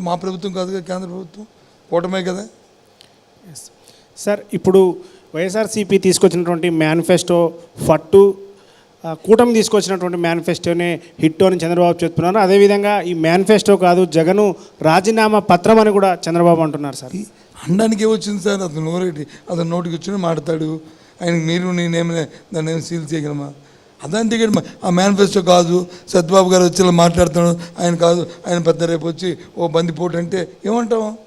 మా ప్రభుత్వం కాదు కదా కేంద్ర ప్రభుత్వం? కూటమే కదా? సార్ ఇప్పుడు వైఎస్ఆర్సీపీ తీసుకొచ్చినటువంటి మేనిఫెస్టో ఫట్టు కూటమి తీసుకొచ్చినటువంటి మేనిఫెస్టోనే హిట్ అని చంద్రబాబు చెప్తున్నారు. అదేవిధంగా ఈ మేనిఫెస్టో కాదు జగను రాజీనామా పత్రం అని కూడా చంద్రబాబు అంటున్నారు సార్ అనడానికి ఏమొచ్చింది సార్ అతను నోరేటి అతను నోటికి వచ్చి మాడతాడు ఆయనకి మీరు నేనేమైనా దాన్ని ఏమి సీల్ చేయగలమా? అదని కానీ ఆ మేనిఫెస్టో కాదు. సత్యబాబు గారు వచ్చి ఇలా మాట్లాడుతున్నాడు. ఆయన కాదు. ఆయన పెద్ద రేపు వచ్చి ఓ బందిపోటు అంటే ఏమంటాం?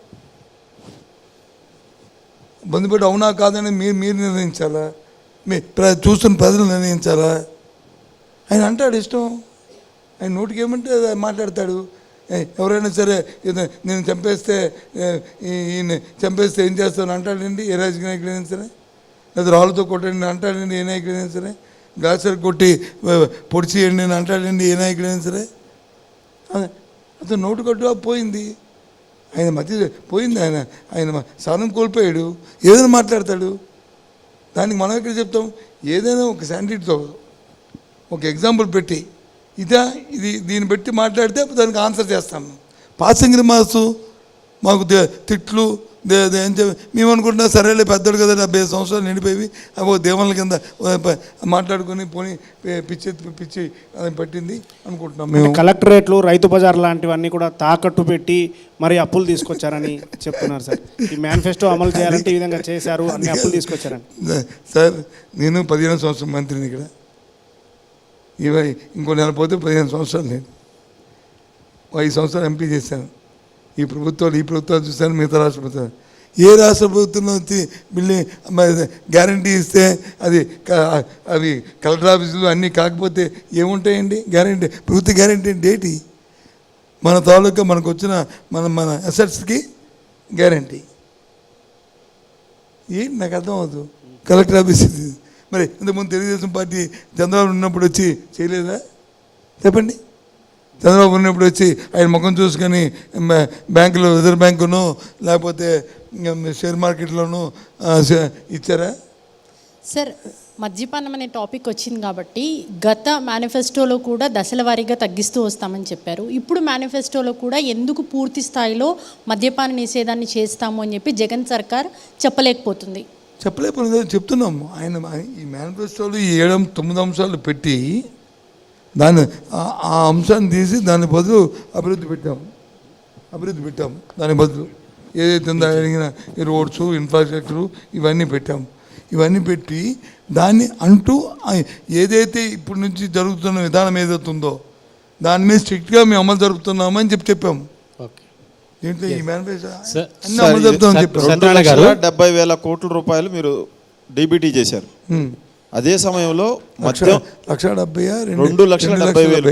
బందిపోటు అవునా కాదని మీరు మీరు నిర్ణయించాలా? మీ ప్ర- చూస్తున్న ప్రజలు నిర్ణయించాలా? ఆయన అంటాడు ఇష్టం. ఆయన నోటికి ఏమంటే మాట్లాడతాడు. ఎవరైనా సరే నేను చంపేస్తే ఈయన చంపేస్తే ఏం చేస్తాను అంటాడండి? ఏ రాజకీయ నాయకుడైనా సరే? లేదా రాళ్ళతో కొట్టండి అంటాడండి? ఏ నాయకుడైనా సరే? గ్లాసర్ కొట్టి ఏ, పొడిచేయండి అని అంటాడండి ఏ నాయకుడైనా సరే? అతను నోటు కట్టు పోయింది. ఆయన మధ్య పోయింది ఆయన ఆయన సాధనం కోల్పోయాడు. ఏదైనా మాట్లాడతాడు. దానికి మనం ఎక్కడ చెప్తాం? ఏదైనా ఒక శాండిడ్తో ఒక ఎగ్జాంపుల్ పెట్టి. ఇదా ఇది దీన్ని పెట్టి మాట్లాడితే దానికి ఆన్సర్ చేస్తాము. పాసింగ్ రిమార్క్స్ మాకు తిట్లు మేము అనుకుంటున్నా సరేలే పెద్దోడు కదా డెబ్బై సంవత్సరాలు నిండిపోయి అవి ఓ దేవుళ్ళ కింద మాట్లాడుకొని పోని పిచ్చి పిచ్చి అది పట్టింది అనుకుంటున్నాం మేము. కలెక్టరేట్లు రైతు బజార్ లాంటివన్నీ కూడా తాకట్టు పెట్టి మరి అప్పులు తీసుకొచ్చారని చెప్తున్నారు సార్. ఈ మేనిఫెస్టో అమలు చేయాలంటే ఈ విధంగా చేశారు అన్ని అప్పులు తీసుకొచ్చారని. సార్ నేను పదిహేను సంవత్సరం మంత్రిని ఇక్కడ. ఇవ ఇంకో నెల పోతే పదిహేను సంవత్సరాలు నేను. ఐదు సంవత్సరాలు ఎంపీ చేశాను. ఈ ప్రభుత్వాలు ఈ ప్రభుత్వాలు చూశాను మిగతా రాష్ట్ర ప్రభుత్వాలు. ఏ రాష్ట్ర ప్రభుత్వంలో వచ్చి బిల్డింగ్ గ్యారంటీ ఇస్తే అది అవి కలెక్టర్ ఆఫీసులు అన్నీ కాకపోతే ఏముంటాయండి? గ్యారంటీ ప్రభుత్వ గ్యారంటీ అంటే ఏంటి? మన తాలూకా మనకు వచ్చిన మన మన అసెట్స్కి గ్యారంటీ. ఏంటి? నాకు అర్థం అవ్వదు. కలెక్టర్ ఆఫీస్ ఇది. మరి ఇంతకుముందు తెలుగుదేశం పార్టీ చంద్రబాబు ఉన్నప్పుడు వచ్చి చేయలేదా? చెప్పండి. చంద్రబాబు ఉన్నప్పుడు వచ్చి ఆయన ముఖం చూసుకొని బ్యాంకులో రిజర్వ్ బ్యాంకును లేకపోతే షేర్ మార్కెట్లోనూ ఇచ్చారా? సార్ మద్యపానం అనే టాపిక్ వచ్చింది కాబట్టి గత మేనిఫెస్టోలో కూడా దశల వారీగా తగ్గిస్తూ వస్తామని చెప్పారు. ఇప్పుడు మేనిఫెస్టోలో కూడా ఎందుకు పూర్తి స్థాయిలో మద్యపాన నిషేధాన్ని చేస్తాము అని చెప్పి జగన్ సర్కార్ చెప్పలేకపోతుంది. చెప్పలేకపోతే చెప్తున్నాము. ఆయన ఈ మేనిఫెస్టోలో ఏడు తొమ్మిది అంశాలు పెట్టి దాన్ని ఆ- ఆ అంశాన్ని తీసి దాని బదులు అభివృద్ధి పెట్టాము అభివృద్ధి పెట్టాము దాని బదులు ఏదైతే ఉందో అడిగిన ఈ రోడ్స్ ఇన్ఫ్రాస్ట్రక్చరు ఇవన్నీ పెట్టాము ఇవన్నీ పెట్టి దాన్ని అంటూ ఏదైతే ఇప్పటి నుంచి జరుగుతున్న విధానం ఏదైతే ఉందో దాని మీద స్ట్రిక్ట్గా మేము అమలు జరుపుతున్నామని చెప్పి చెప్పాము ఓకే. దీంట్లో ఈ మేనిఫెస్టో? అమలు జరుపుతామని గారు. డెబ్బై వేల కోట్ల రూపాయలు మీరు డీబీటీ చేశారు. అదే సమయంలో లక్ష మద్యం లక్ష డెబ్బై రెండు లక్షల డెబ్బై వేలు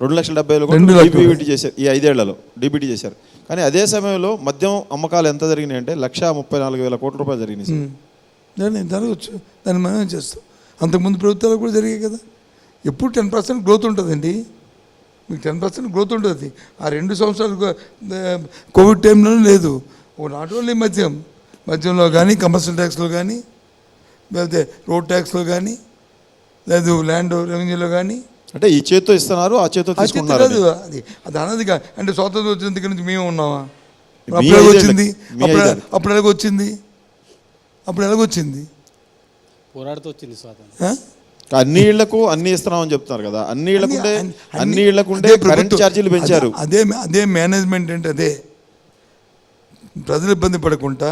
రెండు లక్షల డెబ్బై వేల డీబీటీ చేశారు. ఈ ఐదేళ్ళలో డీబీటీ చేశారు. కానీ అదే సమయంలో మద్యం అమ్మకాలు ఎంత జరిగినాయి అంటే లక్ష ముప్పై నాలుగు వేల కోట్ల రూపాయలు జరిగినాయి సార్. జరగచ్చు. దాన్ని మనం చేస్తాం. అంతకుముందు ప్రభుత్వాలు కూడా జరిగాయి కదా. ఎప్పుడు టెన్ పర్సెంట్ గ్రోత్ ఉంటుందండి? మీకు టెన్ పర్సెంట్ గ్రోత్ ఉంటుంది. ఆ రెండు సంవత్సరాలు కోవిడ్ టైంలో లేదు. ఓ నాట్ ఓన్లీ మద్యం. మద్యంలో కానీ కమర్షియల్ ట్యాక్స్లో కానీ లేకపోతే రోడ్ ట్యాక్స్లో కానీ లేదు ల్యాండ్ రెవెన్యూలో కానీ అంటే ఈ చేత్తో ఇస్తున్నారు ఆ చేత్తో తీసుకుంటున్నారు అది అది అన్నదిగా అంటే స్వాతంత్రం వచ్చిన దగ్గర నుంచి మేము ఉన్నామా? అప్పుడు వచ్చింది? అప్పుడు ఎలాగొచ్చింది అప్పుడు ఎలాగొచ్చింది పోరాడుతూ వచ్చింది స్వాతంత్రం? అన్ని ఇళ్ళకు అన్ని ఇస్తున్నామని చెప్తున్నారు కదా అన్ని ఇళ్ళకుండే అన్ని- అదే కరెంట్ ఛార్జీలు పెంచారు. అదే అదే అదే మేనేజ్మెంట్ అంటే అదే. ప్రజలు ఇబ్బంది పడకుండా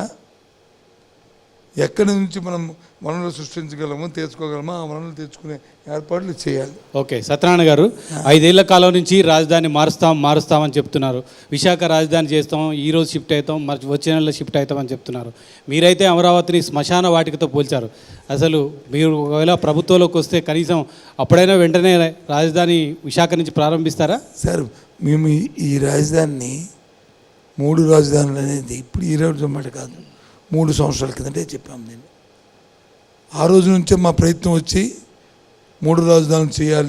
ఎక్కడి నుంచి మనం వనరులు సృష్టించగలము తెచ్చుకోగలమో ఆ వనరులు తెచ్చుకునే ఏర్పాట్లు చేయాలి. ఓకే సత్యనారాయణ గారు ఐదేళ్ళ కాలం నుంచి రాజధాని మారుస్తాం మారుస్తామని చెప్తున్నారు. విశాఖ రాజధాని చేస్తాం ఈ రోజు షిఫ్ట్ అవుతాం మరి వచ్చే నెలలో షిఫ్ట్ అవుతామని చెప్తున్నారు. మీరైతే అమరావతిని శ్మశాన వాటికతో పోల్చారు. అసలు మీరు ఒకవేళ ప్రభుత్వంలోకి వస్తే కనీసం అప్పుడైనా వెంటనే రాజధాని విశాఖ నుంచి ప్రారంభిస్తారా? సార్ మేము ఈ- రాజధానిని మూడు రాజధానులు అనేది ఇప్పుడు ఈ రోజు మాట కాదు. మూడు సంవత్సరాల కిందటే చెప్పాము నేను. ఆ రోజు నుంచే మా ప్రయత్నం వచ్చి మూడు రాజధానులు చేయాలి